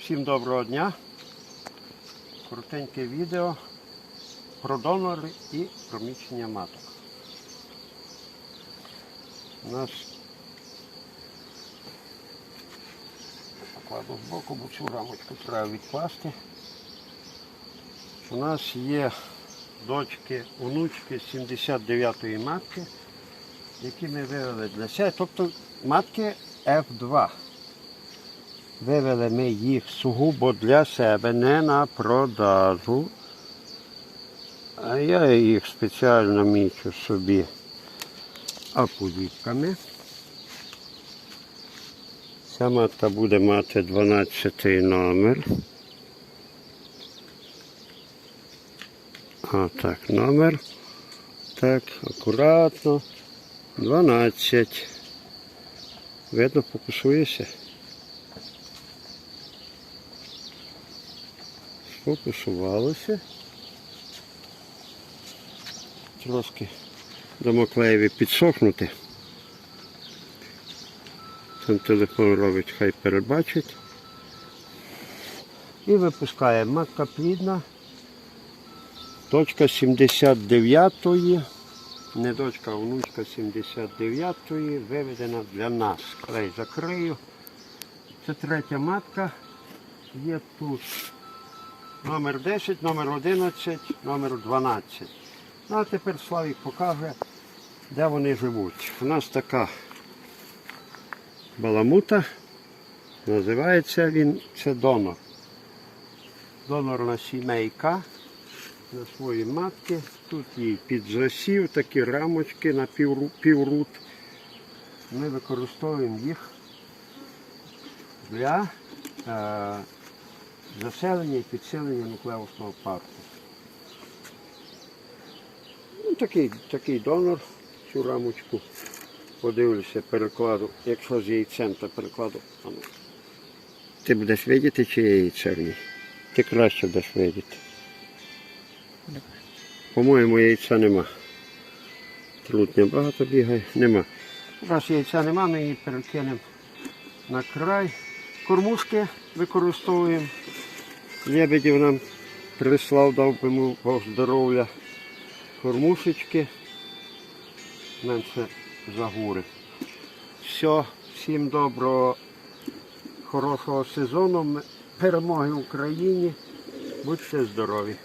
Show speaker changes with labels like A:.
A: Всім доброго дня. Коротеньке відео про донори і проміщення маток. У нас покладу з боку, бо цю рамочку треба відкласти. У нас є дочки, онучки 79-ї матки, які ми вивели для себе, тобто матки F2. Вивели ми їх сугубо для себе, не на продажу. А я їх спеціально мічу собі акулітками. Ця матка буде мати 12 номер. А так, номер. Так, акуратно. 12. Видно, фокусуєшся. Фокусувалося. Трошки дамо клеєві підсохнути. Там телефон робить, хай перебачить. І випускаємо матка плідна. Точка 79-ї, не дочка, а внучка 79-ї, виведена для нас. Клей закрию. Це третя матка. Є тут номер 10, номер 11, номер 12. Ну а тепер Славік покаже, де вони живуть. У нас така баламута. Називається він це донор. Донорна сімейка на свої матки. Тут їй під засів, такі рамочки на піврут. Ми використовуємо їх для е, заселення і підселення нуклеусного парку. Ну, такий, такий донор, цю рамочку. Подивлюся, перекладу. Якщо з яйцем, то перекладу. А ну. Ти будеш видіти, чи є яйце в ній? Ти краще будеш видіти. По-моєму, яйця нема. Трутня багато бігає, нема. Раз яйця нема, ми її перекинемо на край. Кормушки використовуємо. Лебедів нам прислав, дав би йому здоров'я. Кормушечки. Менше загури. Все, всім доброго, хорошого сезону, перемоги Україні. Будьте здорові.